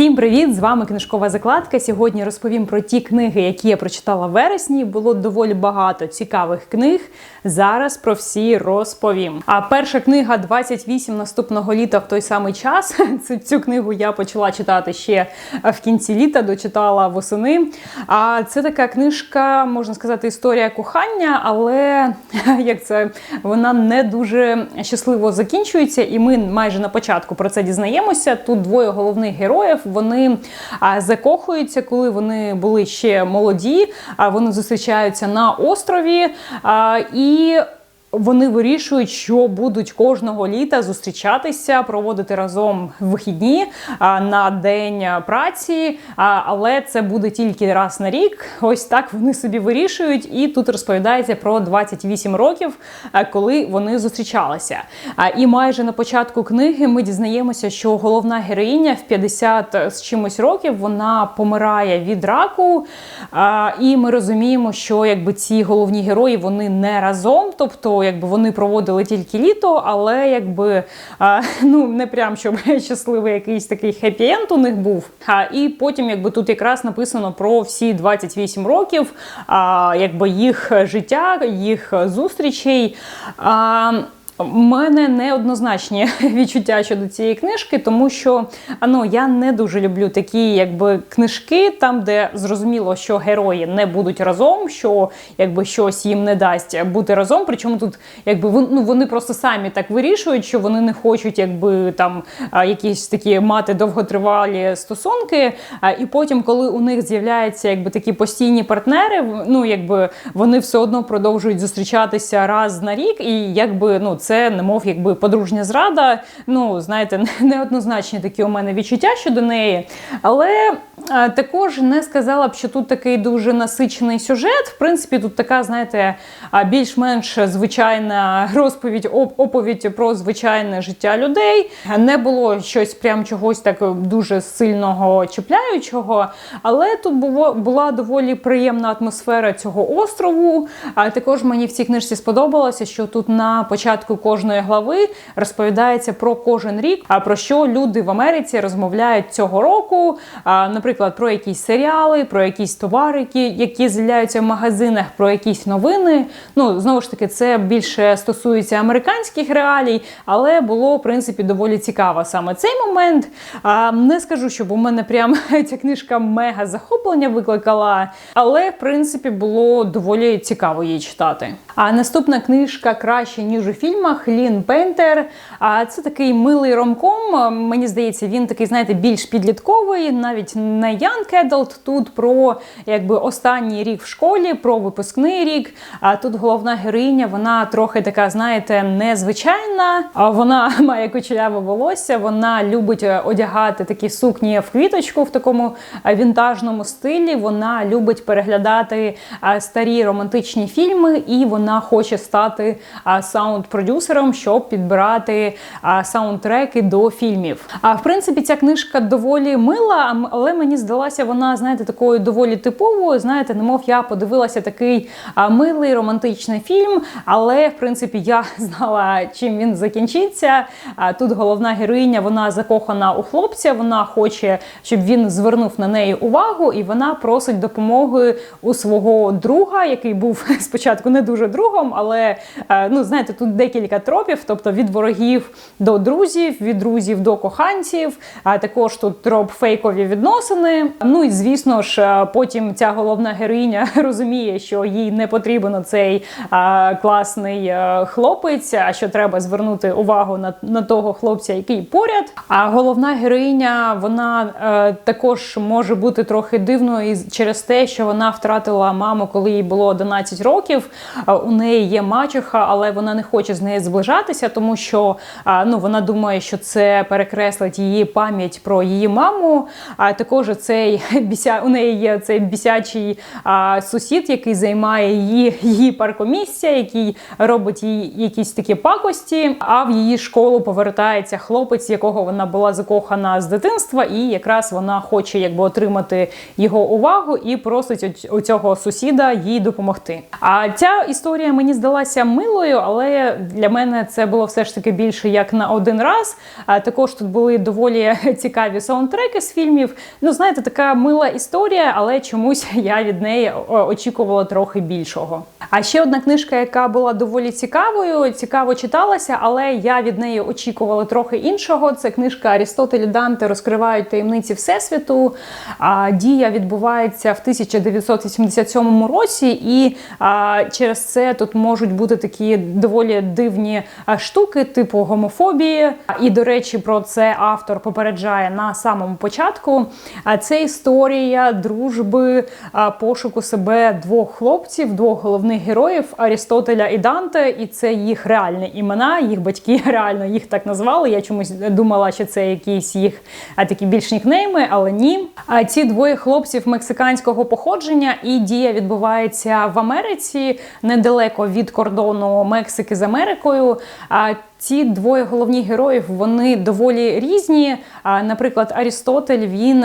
Всім привіт! З вами книжкова закладка. Сьогодні розповім про ті книги, які я прочитала в вересні. Було доволі багато цікавих книг. Зараз про всі розповім. А перша книга «28 наступного літа в той самий час. Цю, книгу я почала читати ще в кінці літа, дочитала восени. А це така книжка, можна сказати, історія кохання, але як це вона не дуже щасливо закінчується, і ми майже на початку про це дізнаємося. Тут двоє головних героїв. Вони закохуються, коли вони були ще молоді. А вони зустрічаються на острові і. Вони вирішують, що будуть кожного літа зустрічатися, проводити разом вихідні на день праці, але це буде тільки раз на рік. Ось так вони собі вирішують. І тут розповідається про 28 років, коли вони зустрічалися. І майже на початку книги ми дізнаємося, що головна героїня в 50 з чимось років вона помирає від раку. І ми розуміємо, що якби ці головні герої вони не разом, тобто якби вони проводили тільки літо, але якби а, ну не прям щоб щасливий якийсь такий хеппі-енд у них був. А, і потім, якби тут якраз написано про всі 28 років, а, якби їх життя, їх зустрічей. А, мене неоднозначні відчуття щодо цієї книжки, тому що ну, я не дуже люблю такі якби книжки, там, де зрозуміло, що герої не будуть разом, що якби щось їм не дасть бути разом. Причому тут якби ну, вони просто самі так вирішують, що вони не хочуть, якби там якісь такі мати довготривалі стосунки. І потім, коли у них з'являються якби такі постійні партнери, ну якби вони все одно продовжують зустрічатися раз на рік, і якби ну це це немов якби подружня зрада. Ну, знаєте, неоднозначні такі у мене відчуття щодо неї. Але також не сказала б, що тут такий дуже насичений сюжет. В принципі, тут така, знаєте, більш-менш звичайна розповідь, оповідь про звичайне життя людей. Не було щось прям чогось так дуже сильного чіпляючого. Але тут було, була доволі приємна атмосфера цього острову. А також мені в цій книжці сподобалося, що тут на початку кожної глави розповідається про кожен рік, а про що люди в Америці розмовляють цього року. Наприклад, про якісь серіали, про якісь товари, які з'являються в магазинах, про якісь новини. Ну знову ж таки, це більше стосується американських реалій, але було в принципі доволі цікаво саме цей момент. Не скажу, щоб у мене прям ця книжка мега захоплення викликала, але в принципі було доволі цікаво її читати. А наступна книжка краще ніж у фільмах Лін Пентер. А це такий милий ромком. Мені здається, він такий, знаєте, більш підлітковий, навіть не Young Adult. Тут про якби останній рік в школі, про випускний рік. А тут головна героїня, вона трохи така, знаєте, незвичайна. Вона має кучеряве волосся, вона любить одягати такі сукні в квіточку в такому вінтажному стилі. Вона любить переглядати старі романтичні фільми, і вона хоче стати саунд-продюсером, щоб підбирати саундтреки до фільмів. А в принципі, ця книжка доволі мила, але мені здалася вона, знаєте, такою доволі типовою. Знаєте, немов я подивилася такий милий романтичний фільм, але в принципі я знала, чим він закінчиться. Тут головна героїня, вона закохана у хлопця, вона хоче, щоб він звернув на неї увагу, і вона просить допомоги у свого друга, який був спочатку не дуже другом, але ну знаєте, тут декілька тропів, тобто від ворогів до друзів, від друзів до коханців, а також тут троп фейкові відносини. Ну і звісно ж, потім ця головна героїня розуміє, що їй не потрібен цей а, класний хлопець, а що треба звернути увагу на, на того хлопця, який поряд. А головна героїня вона а, також може бути трохи дивною через те, що вона втратила маму, коли їй було 11 років. У неї є мачеха, але вона не хоче з нею зближатися, тому що ну вона думає, що це перекреслить її пам'ять про її маму. А також цей біся у неї є цей бісячий а, сусід, який займає її її паркомісця, який робить їй якісь такі пакості. А в її школу повертається хлопець, якого вона була закохана з дитинства, і якраз вона хоче якби отримати його увагу і просить у цього сусіда їй допомогти. А ця історія мені здалася милою, але для мене це було все ж таки більше як на один раз. А також тут були доволі цікаві саундтреки з фільмів. Ну, знаєте, така мила історія, але чомусь я від неї очікувала трохи більшого. А ще одна книжка, яка була доволі цікавою, цікаво читалася, але я від неї очікувала трохи іншого. Це книжка Арістотель і Данте розкривають таємниці Всесвіту. А дія відбувається в 1987 році, і а, через це тут можуть бути такі доволі дивні штуки, типу гомофобії. І, до речі, про це автор попереджає на самому початку. Це історія дружби, пошуку себе двох хлопців, двох головних героїв Арістотеля і Данте, і це їх реальні імена. Їх батьки реально їх так назвали. Я чомусь думала, що це якісь їх такі більш нікнейми, але ні. А ці двоє хлопців мексиканського походження і дія відбувається в Америці недалеко від кордону Мексики з Америкою. А ці двоє головні героїв вони доволі різні. Наприклад, Арістотель він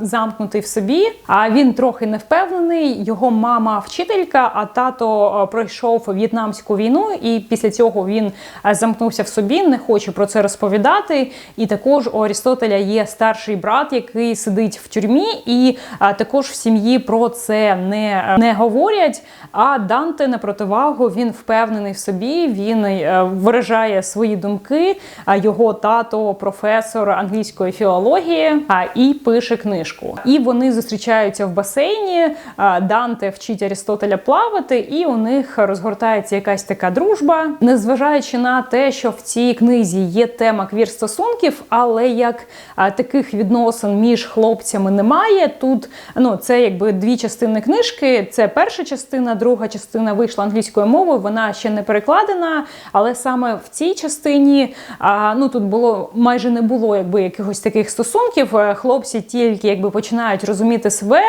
замкнутий в собі, а він трохи не впевнений. Його мама вчителька, а тато пройшов в'єтнамську війну, і після цього він замкнувся в собі, не хоче про це розповідати. І також у Арістотеля є старший брат, який сидить в тюрмі, і також в сім'ї про це не, не говорять. А Данте на противагу він впевнений в собі. Він е, свої думки. Його тато професор англійської філології і пише книжку. І вони зустрічаються в басейні. Данте вчить Арістотеля плавати, і у них розгортається якась така дружба, незважаючи на те, що в цій книзі є тема квір стосунків, але як таких відносин між хлопцями немає. Тут ну це якби дві частини книжки. Це перша частина, друга частина вийшла англійською мовою. Вона ще не перекладена, але саме в цій частині а, ну тут було майже не було якби якихось таких стосунків. Е, хлопці тільки якби починають розуміти себе,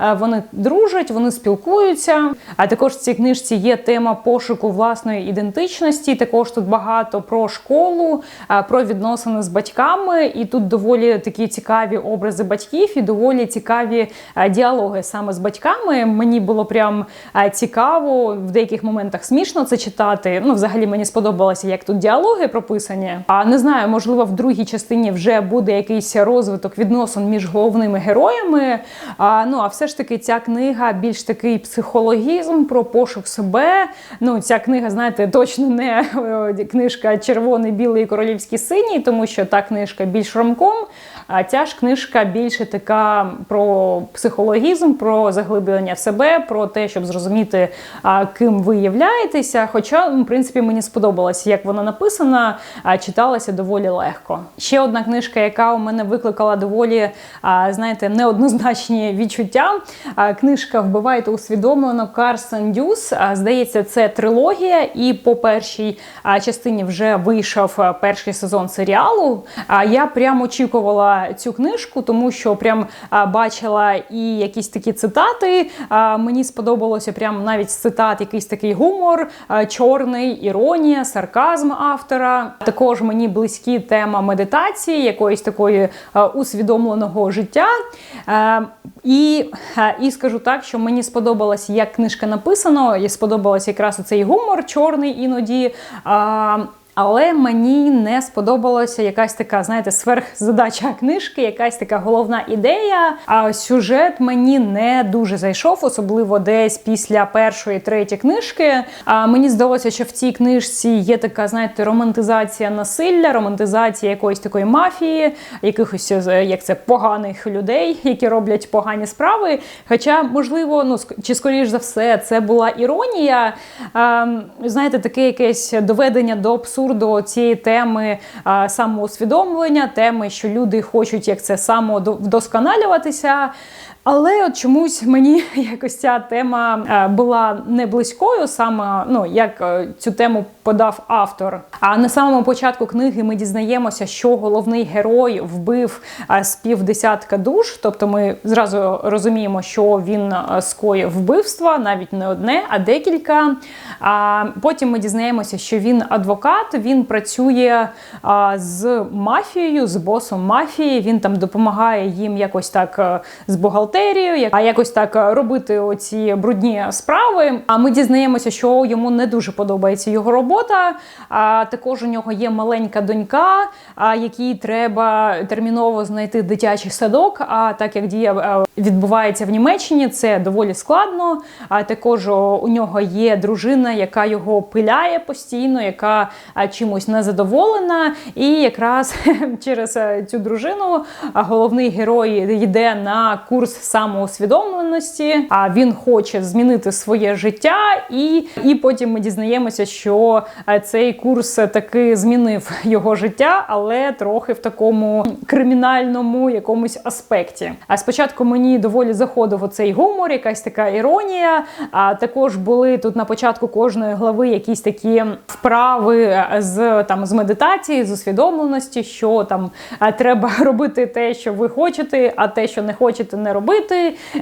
е, вони дружать, вони спілкуються. А також в цій книжці є тема пошуку власної ідентичності. Також тут багато про школу, е, про відносини з батьками, і тут доволі такі цікаві образи батьків і доволі цікаві діалоги саме з батьками. Мені було прям цікаво в деяких моментах смішно це читати. Ну, взагалі мені сподобалося, як тут діалог діалоги прописані. А не знаю, можливо, в другій частині вже буде якийсь розвиток відносин між головними героями. А, Ну а все ж таки, ця книга більш такий психологізм про пошук себе. Ну, ця книга, знаєте, точно не книжка Червоний, білий королівський синій, тому що та книжка більш ромком. А ця ж книжка більше така про психологізм, про заглиблення в себе, про те, щоб зрозуміти, ким ви являєтеся. Хоча, в принципі, мені сподобалося, як вона написана, читалася доволі легко. Ще одна книжка, яка у мене викликала доволі, знаєте, неоднозначні відчуття. Книжка Вбивайте усвідомлено Карсен Дюс. Здається, це трилогія, і по першій частині вже вийшов перший сезон серіалу. Я прямо очікувала цю книжку, тому що прям бачила і якісь такі цитати. Мені сподобалося прям навіть цитат, якийсь такий гумор, чорний, іронія, сарказм автора. Також мені близькі тема медитації, якоїсь такої усвідомленого життя. І і скажу так, що мені сподобалось, як книжка написано, і сподобалось якраз цей гумор чорний іноді. Але мені не сподобалася якась така, знаєте, сверхзадача книжки, якась така головна ідея. А сюжет мені не дуже зайшов, особливо десь після першої третьої книжки. А мені здалося, що в цій книжці є така, знаєте, романтизація насилля, романтизація якоїсь такої мафії, якихось е, як це поганих людей, які роблять погані справи. Хоча, можливо, ну чи скоріш за все, це була іронія. А, знаєте, таке якесь доведення до абсурду абсурду цієї теми самоусвідомлення, теми, що люди хочуть як це самовдосконалюватися. Але от чомусь мені якось ця тема е, була не близькою, саме ну як е, цю тему подав автор. А на самому початку книги ми дізнаємося, що головний герой вбив е, з півдесятка душ. Тобто ми зразу розуміємо, що він скоїв вбивства, навіть не одне, а декілька. А потім ми дізнаємося, що він адвокат, він працює з мафією, з босом мафії. Він там допомагає їм якось так з бухгалтерією, а якось так е, робити оці брудні справи. А ми дізнаємося, що йому не дуже подобається його робота. А також у нього є маленька донька, а якій треба терміново знайти дитячий садок. А так як дія е, відбувається в Німеччині, це доволі складно. А також у нього є дружина, яка його пиляє постійно, яка а, чимось незадоволена. І якраз через е, цю дружину головний герой йде на курс самоусвідомленості. А він хоче змінити своє життя, і, і потім ми дізнаємося, що е, цей курс таки змінив його життя, але трохи в такому кримінальному якомусь аспекті. А спочатку мені доволі заходив оцей гумор, якась така іронія. А також були тут на початку кожної глави якісь такі вправи е, з там з медитації, з усвідомленості, що там е, треба робити те, що ви хочете, а те, що не хочете, не робити.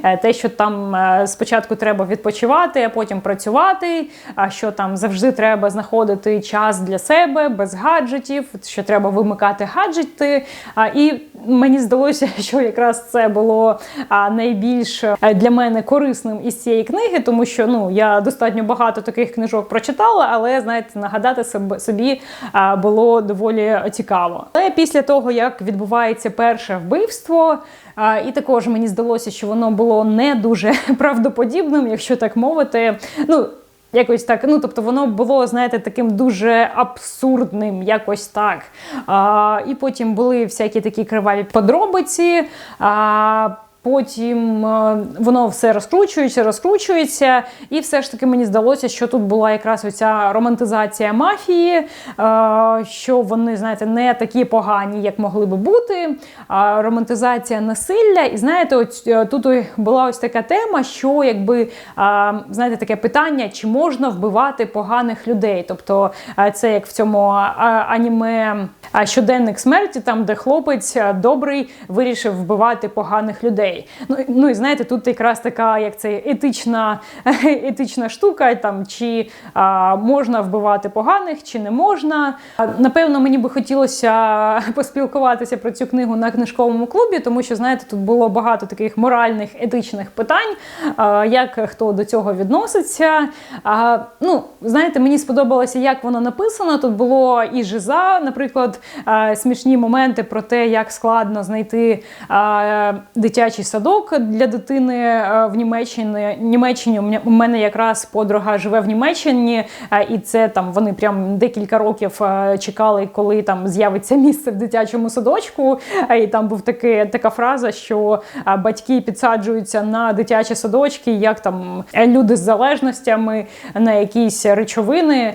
Е, Те, що там е, спочатку треба відпочивати, а потім працювати. А що там завжди треба знаходити час для себе без гаджетів, що треба вимикати гаджети. І мені здалося, що якраз це було найбільш е, для мене корисним із цієї книги, тому що ну я достатньо багато таких книжок прочитала, але знаєте, нагадати собі було доволі цікаво. Але після того, як відбувається перше вбивство, і також мені здалося, що воно було не дуже правдоподібним, якщо так мовити. Ну, Якось так, ну тобто воно було, знаєте, таким дуже абсурдним, якось так. А, і потім були всякі такі криваві подробиці. А, Потім е, воно все розкручується, розкручується, і все ж таки мені здалося, що тут була якраз оця романтизація мафії, е, що вони, знаєте, не такі погані, як могли би бути. Романтизація насилля. І знаєте, от е, тут була ось така тема, що якби знаєте, таке питання, чи можна вбивати поганих людей. Тобто, це як в цьому аніме. Щоденник смерті, там де хлопець добрий вирішив вбивати поганих людей. Ну, ну і знаєте, тут якраз така, як це етична, етична штука, там чи а, можна вбивати поганих, чи не можна. Напевно, мені би хотілося поспілкуватися про цю книгу на книжковому клубі, тому що знаєте, тут було багато таких моральних, етичних питань, а, як хто до цього відноситься. А, ну, знаєте, мені сподобалося, як воно написано. Тут було і жиза, наприклад, а, смішні моменти про те, як складно знайти а, дитячий садок для дитини в Німеччині. Німеччині у мене- якраз подруга живе в Німеччині, і це там вони прям декілька років чекали, коли там з'явиться місце в дитячому садочку. І там був таке, така фраза, що батьки підсаджуються на дитячі садочки, як там е, люди з залежностями на якісь речовини.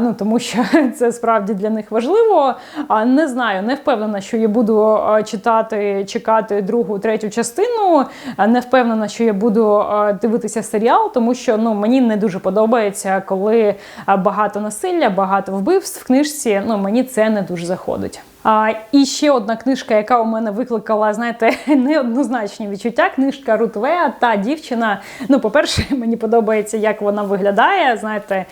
Ну тому що це справді для них важливо. Не знаю, не впевнена, що я буду читати, чекати другу, третю частину. Не впевнена, що я буду дивитися серіал, тому що ну мені не дуже подобається, коли багато насилля, багато вбивств в книжці. Ну мені це не дуже заходить. А, і ще одна книжка, яка у мене викликала, знаєте, неоднозначні відчуття. Книжка Рут Веа, та дівчина. Ну, по-перше, мені подобається, як вона виглядає. Знаєте,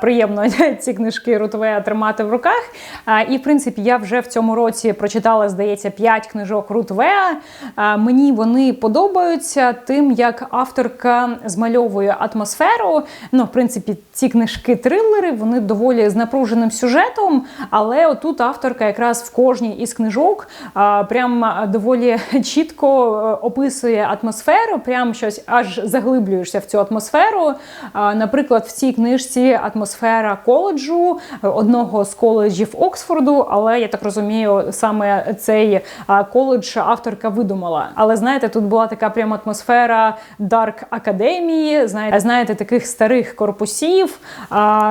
приємно ці книжки Рут Веа тримати в руках. А, і, в принципі, я вже в цьому році прочитала, здається, 5 книжок Рут Веа. А, мені вони подобаються тим, як авторка змальовує атмосферу. Ну, в принципі, ці книжки трилери, вони доволі з напруженим сюжетом, але отут авторка якраз в кожній із книжок прям доволі чітко е, описує атмосферу, прям щось аж заглиблюєшся в цю атмосферу. Наприклад, в цій книжці атмосфера коледжу, е, одного з коледжів Оксфорду, але я так розумію, саме цей коледж авторка видумала. Але знаєте, тут була така прям атмосфера Дарк Академії, знаєте, таких старих корпусів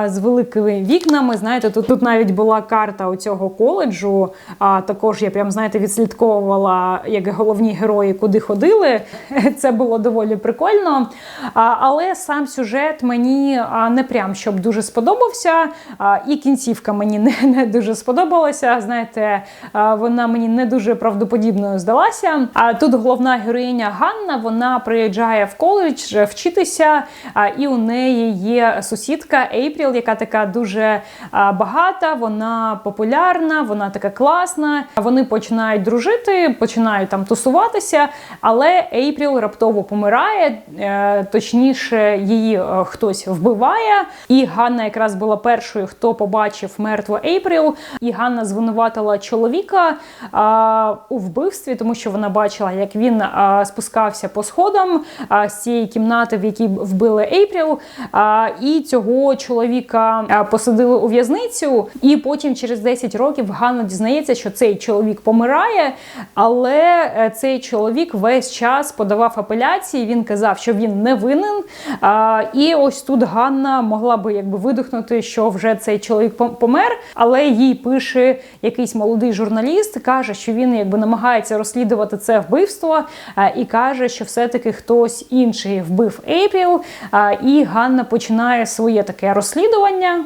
з великими вікнами. Знаєте, тут, тут навіть була карта у цього коледжу. А також я прям знаєте відслідковувала як головні герої, куди ходили. Це було доволі прикольно. А, але сам сюжет мені не прям щоб дуже сподобався. А, і кінцівка мені не, не дуже сподобалася. Знаєте, вона мені не дуже правдоподібною здалася. А тут головна героїня Ганна вона приїжджає в коледж вчитися, а, і у неї є сусідка Ейпріл, яка така дуже багата, вона популярна, вона така класна. Вони починають дружити, починають там тусуватися, але Ейпріл раптово помирає, е, точніше, її е, хтось вбиває. І Ганна якраз була першою, хто побачив мертву Ейпріл. І Ганна звинуватила чоловіка у вбивстві, тому що вона бачила, як він спускався по сходам з цієї кімнати, в якій вбили Ейпріл. І цього чоловіка посадили у в'язницю. І потім, через 10 років, Ганна дізнається, що цей чоловік помирає, але е, цей чоловік весь час подавав апеляції. Він казав, що він не винен. І ось тут Ганна могла би якби видихнути, що вже цей чоловік помер, але їй пише якийсь молодий журналіст, каже, що він якби намагається розслідувати це вбивство, і каже, що все-таки хтось інший вбив Ейпріл. А, і Ганна починає своє таке розслідування.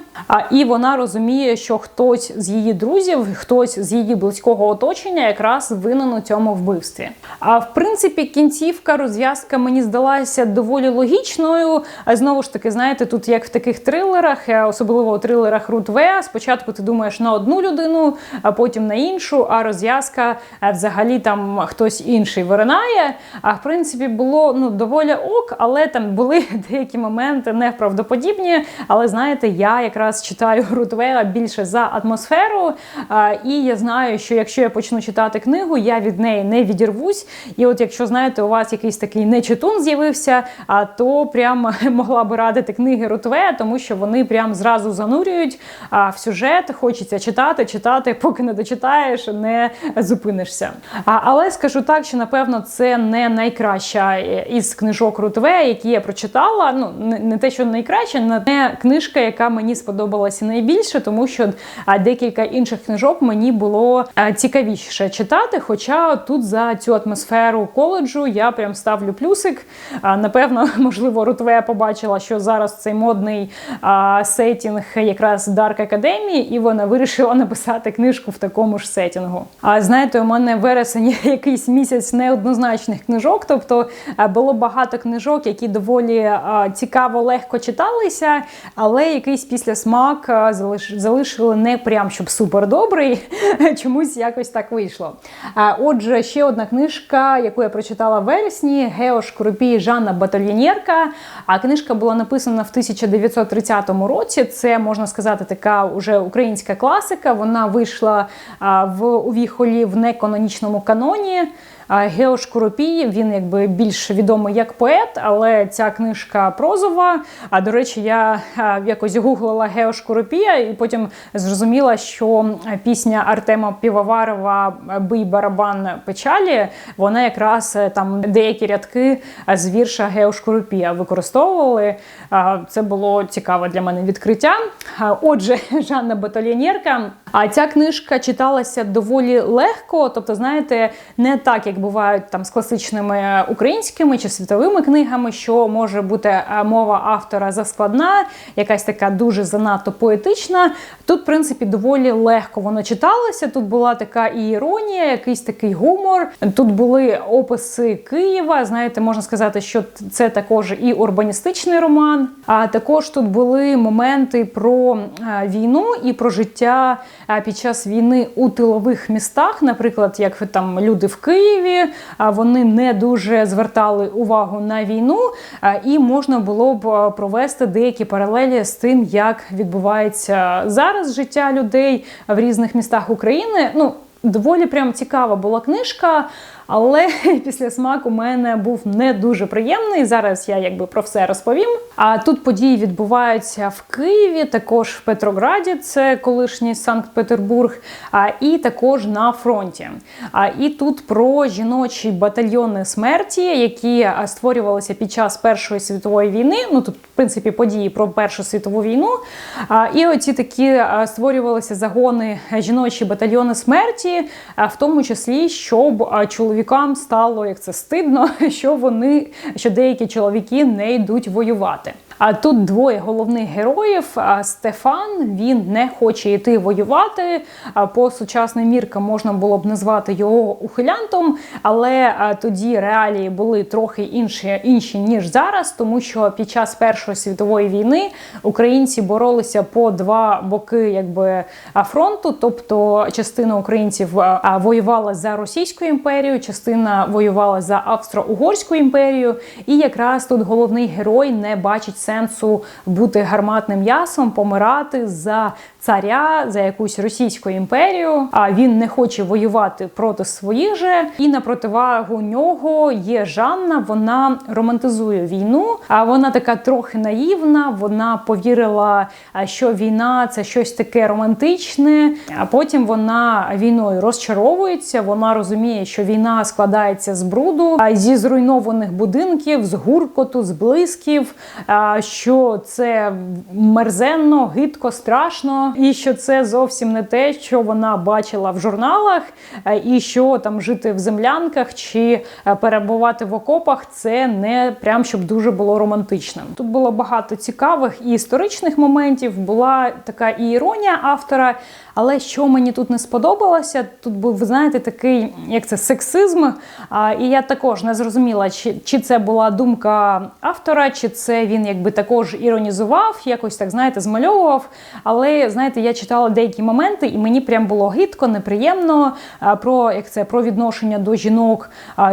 І вона розуміє, що хтось з її друзів, хтось з її близького оточення якраз винен у цьому вбивстві. А в принципі, кінцівка, розв'язка мені здалася доволі логічною. А знову ж таки, знаєте, тут як в таких трилерах, е, особливо у трилерах Рут В, спочатку ти думаєш на одну людину, а потім на іншу, а розв'язка е, взагалі там хтось інший виринає. А в принципі було ну доволі ок, але там були деякі моменти неправдоподібні. Але знаєте, я якраз читаю Рут В більше за атмосферу, а, і я знаю, що якщо я почну читати книгу, я від неї не відірвусь. І от якщо знаєте, у вас якийсь такий нечитун з'явився, а то прям могла би радити книги Рутве, тому що вони прям зразу занурюють в сюжет. Хочеться читати, читати, поки не дочитаєш, не зупинишся. Але скажу так, що напевно це не найкраща із книжок Рутве, які я прочитала. Ну не те, що найкраща, не книжка, яка мені сподобалася найбільше, тому що декілька інших книжок мені було цікавіше читати. Хоча тут за цю атмосферу коледжу я прям ставлю плюсик. Напевно, можливо, Рутве побачила, що зараз цей модний сетінг якраз Dark Academy, і вона вирішила написати книжку в такому ж сетінгу. А знаєте, у мене вересень якийсь місяць неоднозначних книжок. Тобто було багато книжок, які доволі цікаво, легко читалися, але якийсь післясмак а, залиш, залишили не прям щоб супер добрий. Чомусь якось так вийшло. Отже, ще одна книжка, яку я прочитала в вересні: Гео Шкурупі Жанна Батальйонєрка. А книжка була написана в 1930 році. Це можна сказати, така уже українська класика. Вона вийшла в увіхолі в неканонічному каноні. Гео Шкуропій, він якби більш відомий як поет, але ця книжка прозова. А до речі, я якось гуглила Гео Шкуропія і потім зрозуміла, що пісня Артема Півоварова Бий барабан печалі, вона якраз е, там деякі рядки з вірша Гео Шкуропія використовували. Це було цікаве для мене відкриття. Отже, Жанна Батальєнєрка. А ця книжка читалася доволі легко, тобто, знаєте, не так, як бувають там з класичними українськими чи світовими книгами, що може бути е, мова автора заскладна, якась така дуже занадто поетична. Тут, в принципі, доволі легко воно читалося. Тут була така і іронія, якийсь такий гумор. Тут були описи Києва. Знаєте, можна сказати, що це також і урбаністичний роман. А також тут були моменти про е, війну і про життя під час війни у тилових містах, наприклад, як там люди в Києві, вони не дуже звертали увагу на війну, і можна було б провести деякі паралелі з тим, як відбувається зараз життя людей в різних містах України. Ну доволі прям цікава була книжка. Але після смак у мене був не дуже приємний. Зараз я якби про все розповім. А тут події відбуваються в Києві, також в Петрограді, це колишній Санкт-Петербург, а і також на фронті. А і тут про жіночі батальйони смерті, які створювалися під час Першої світової війни. Ну тут, в принципі, події про Першу світову війну. А, І оці такі створювалися загони жіночі батальйони смерті, в тому числі, щоб чоловікам стало як це стидно, що вони що деякі чоловіки не йдуть воювати. А тут двоє головних героїв. Стефан він не хоче йти воювати. По сучасним міркам можна було б назвати його ухилянтом, але тоді реалії були трохи інші, інші ніж зараз, тому що під час Першої світової війни українці боролися по два боки, якби фронту, тобто частина українців воювала за Російську імперію, частина воювала за Австро-Угорську імперію, і якраз тут головний герой не бачить сенсу бути гарматним м'ясом, помирати за царя за якусь російську імперію. А він не хоче воювати проти своїх же. І на противагу нього є Жанна. Вона романтизує війну. А вона така трохи наївна. Вона повірила, що війна це щось таке романтичне. А потім вона війною розчаровується. Вона розуміє, що війна складається з бруду, зі зруйнованих будинків, з гуркоту, з блисків. Що це мерзенно, гидко, страшно і що це зовсім не те, що вона бачила в журналах, е, і що там жити в землянках чи е, перебувати в окопах це не прям щоб дуже було романтичним. Тут було багато цікавих і історичних моментів. Була така і іронія автора. Але що мені тут не сподобалося, тут був, ви знаєте, такий як це сексизм. А, І я також не зрозуміла, чи чи це була думка автора, чи це він якби також іронізував, якось так знаєте, змальовував. Але знаєте, я читала деякі моменти, і мені прям було гидко, неприємно про як це про відношення до жінок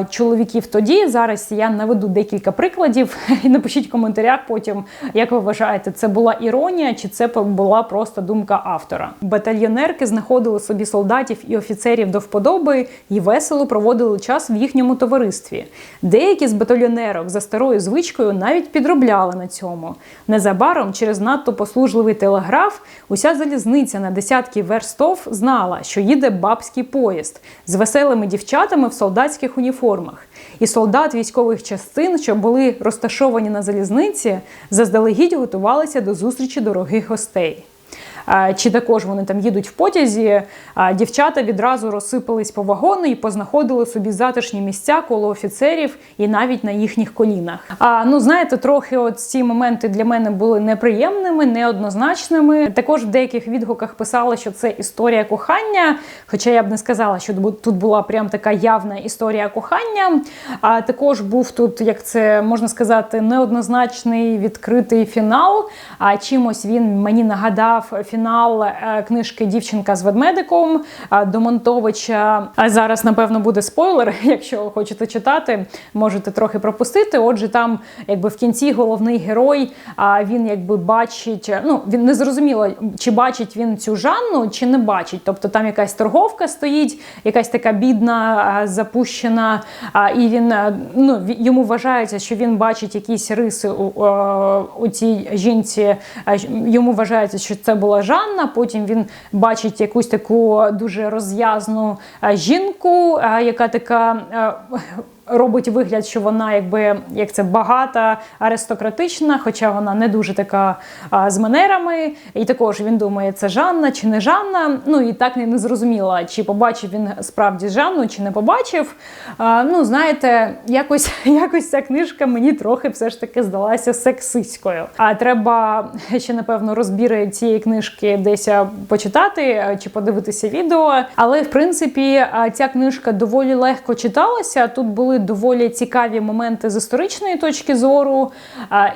чоловіків тоді. Зараз я наведу декілька прикладів і напишіть в коментарях потім, як ви вважаєте, це була іронія, чи це була просто думка автора. Батальйон піонерки знаходили собі солдатів і офіцерів до вподоби і весело проводили час в їхньому товаристві. Деякі з батальйонерок за старою звичкою навіть підробляли на цьому. Незабаром, через надто послужливий телеграф, уся залізниця на десятки верстов знала, що їде бабський поїзд з веселими дівчатами в солдатських уніформах. І солдат військових частин, що були розташовані на залізниці, заздалегідь готувалися до зустрічі дорогих гостей чи також вони там їдуть в потязі. Дівчата відразу розсипались по вагону і познаходили собі затишні місця коло офіцерів і навіть на їхніх колінах. А ну знаєте, трохи от ці моменти для мене були неприємними, неоднозначними. Також в деяких відгуках писали, що це історія кохання. Хоча я б не сказала, що тут була прям така явна історія кохання. А також був тут, як це можна сказати, неоднозначний відкритий фінал. А чимось він мені нагадав фінал е, книжки Дівчинка з ведмедиком е, Домонтовича. А зараз, напевно, буде спойлер. Якщо хочете читати, можете трохи пропустити. Отже, там, якби в кінці головний герой, а він якби бачить, ну він не зрозуміло, чи бачить він цю Жанну, чи не бачить. Тобто там якась торговка стоїть, якась така бідна, е, запущена, і він ну йому вважається, що він бачить якісь риси у, у цій жінці. Йому вважається, що це була Жанна. Потім він бачить якусь таку дуже розв'язну е, жінку, е, яка така е, робить вигляд, що вона якби як це багата, аристократична, хоча вона не дуже така а, з манерами. І також він думає, це Жанна чи не Жанна. Ну і так не зрозуміла, чи побачив він справді Жанну, чи не побачив. А, Ну, знаєте, якось якось ця книжка мені трохи все ж таки здалася сексистською. А треба ще, напевно, розбіри цієї книжки десь почитати чи подивитися відео. Але в принципі ця книжка доволі легко читалася. Тут були були доволі цікаві моменти з історичної точки зору.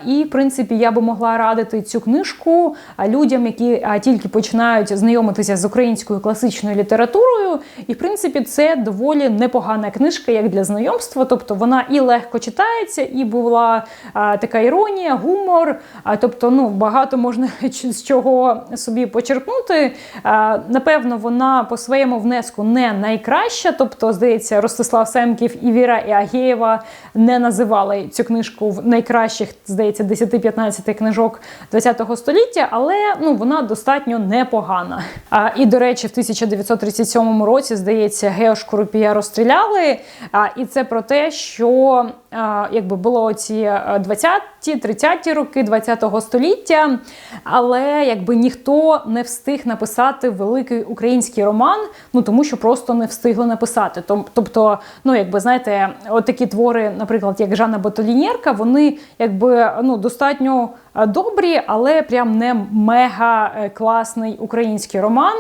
І, в принципі, я би могла радити цю книжку людям, які тільки починають знайомитися з українською класичною літературою. І, в принципі, це доволі непогана книжка, як для знайомства. Тобто вона і легко читається, і була така іронія, гумор. Тобто, ну багато можна з чого собі почерпнути. Напевно, вона по своєму внеску не найкраща. Тобто, здається, Ростислав Семків і Віра Іагєєва не називали цю книжку в найкращих, здається, 10-15 книжок ХХ століття, але ну вона достатньо непогана. А, і до речі, в 1937 році, здається, Гео Шкурупія розстріляли. А, і це про те, що якби було ці 20-ті, 30-ті роки 20-го століття, але якби ніхто не встиг написати великий український роман, ну тому що просто не встигли написати. Тобто, ну якби знаєте, от такі твори, наприклад, як Жанна Батолінєрка, вони якби ну достатньо е, добрі, але прям не мега е, класний український роман.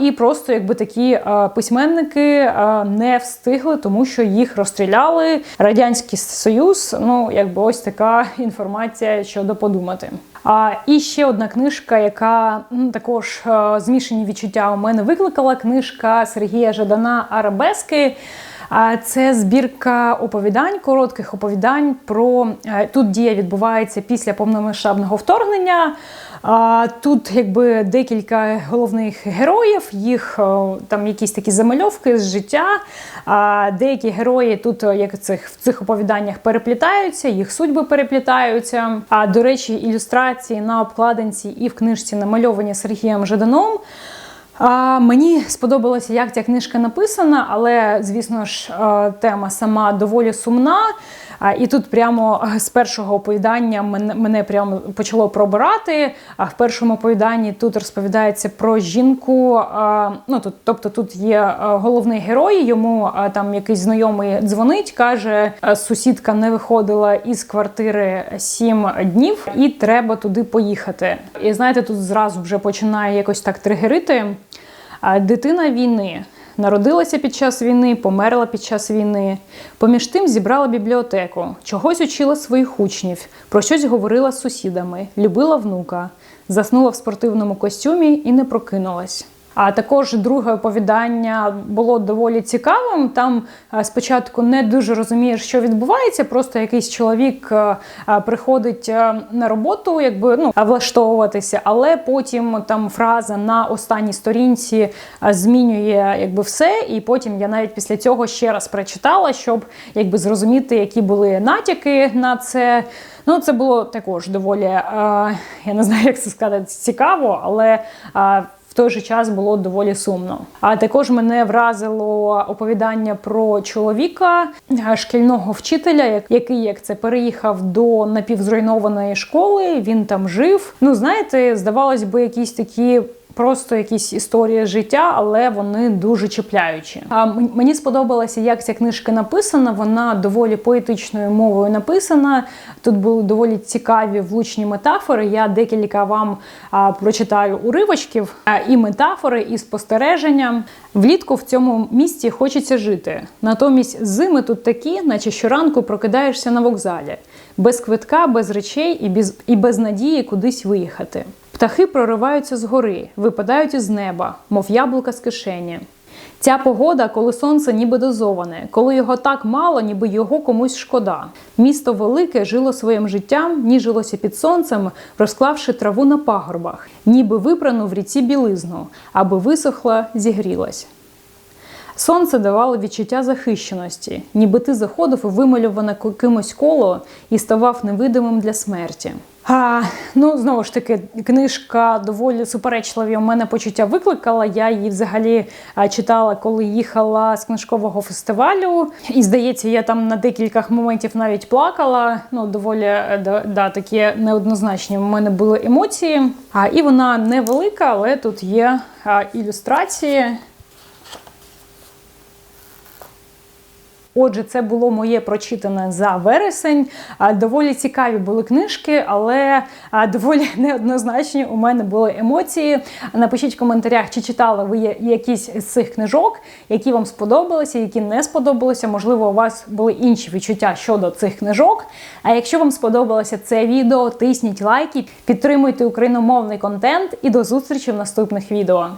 І просто якби такі е, письменники е, не встигли, тому що їх розстріляли. Радянський Союз. Ну, якби ось така інформація щодо подумати. А і ще одна книжка, яка м, також е, змішані відчуття у мене викликала книжка Сергія Жадана Арабески. Це збірка оповідань, коротких оповідань про е, тут дія відбувається після повномасштабного вторгнення. Тут якби декілька головних героїв, їх там якісь такі замальовки з життя. Деякі герої тут, як цих в цих оповіданнях, переплітаються, їх судьби переплітаються. А до речі, ілюстрації на обкладинці і в книжці намальовані Сергієм Жаданом. А, мені сподобалося, як ця книжка написана, але, звісно ж, е, тема сама доволі сумна. А, і тут прямо е, з першого оповідання мене, мене прямо почало пробирати. А в першому оповіданні тут розповідається про жінку. Ну тут, тобто, тут є е, головний герой. Йому а, там якийсь знайомий дзвонить, каже: е, сусідка не виходила із квартири сім днів, і треба туди поїхати. І знаєте, тут зразу вже починає якось так тригерити. Дитина війни. Народилася під час війни, померла під час війни. Поміж тим зібрала бібліотеку, чогось учила своїх учнів, про щось говорила з сусідами, любила внука, заснула в спортивному костюмі і не прокинулась. А також друге оповідання було доволі цікавим. Там е, спочатку не дуже розумієш, що відбувається. Просто якийсь чоловік е, е, приходить на роботу, якби ну влаштовуватися, але потім там фраза на останній сторінці змінює якби все. І потім я навіть після цього ще раз прочитала, щоб якби зрозуміти, які були натяки на це. Ну, це було також доволі, я не знаю, як це сказати, цікаво, але. Той же час було доволі сумно. А також мене вразило оповідання про чоловіка, е, шкільного вчителя, який як це переїхав до напівзруйнованої школи. Він там жив. Ну знаєте, здавалось би, якісь такі. Просто якісь історії життя, але вони дуже чіпляючі. А мені сподобалося, як ця книжка написана. Вона доволі поетичною мовою написана. Тут були доволі цікаві влучні метафори. Я декілька вам а, прочитаю уривочків а, і метафори, і спостереження. Влітку в цьому місті хочеться жити. Натомість зими тут такі, наче щоранку прокидаєшся на вокзалі, без квитка, без речей і без, і без надії кудись виїхати. Птахи прориваються з гори, випадають із неба, мов яблука з кишені. Ця погода, коли сонце ніби дозоване, коли його так мало, ніби його комусь шкода. Місто велике жило своїм життям, ніжилося під сонцем, розклавши траву на пагорбах, ніби випрану в ріці білизну, аби висохла, зігрілась. Сонце давало відчуття захищеності, ніби ти заходив у вималюване кимось коло і ставав невидимим для смерті. А, ну, знову ж таки, книжка доволі суперечливі у мене почуття викликала. Я її взагалі читала, коли їхала з книжкового фестивалю. І здається, я там на декілька моментів навіть плакала. Ну, доволі е, да, такі неоднозначні у мене були емоції. А, і вона невелика, але тут є ілюстрації. Отже, це було моє прочитане за вересень. Доволі цікаві були книжки, але доволі неоднозначні у мене були емоції. Напишіть в коментарях, чи читали ви якісь з цих книжок, які вам сподобалися, які не сподобалися. Можливо, у вас були інші відчуття щодо цих книжок. А якщо вам сподобалося це відео, тисніть лайки, підтримуйте україномовний контент і до зустрічі в наступних відео.